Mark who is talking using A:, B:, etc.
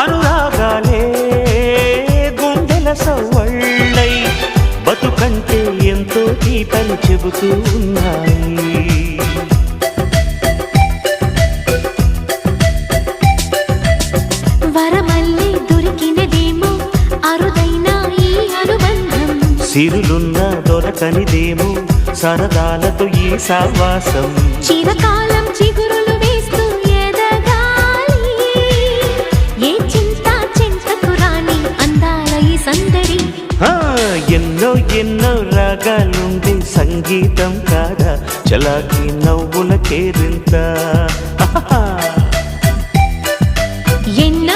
A: అనురాగాలే గుండెల సవ్వళ్ళై బతుకంటే ఎంతో తీపని చెబుతూ ఉన్నాయి.
B: వరమల్లి దొరికినదేమో అరుదైన ఈ అనుబంధం.
A: సిరులున్న దొరకనిదేమో సరదాలతో ఈ సావాసం
B: చిరకాలం చిగురులు వేస్తూ ఎదగాలి. ఏ చింత చింతకు రాని అందాల ఈ సందడి.
A: ఎన్నో ఎన్నో రాగాలుండే సంగీతం కాదా? చలాకి నవ్వుల కేరింత.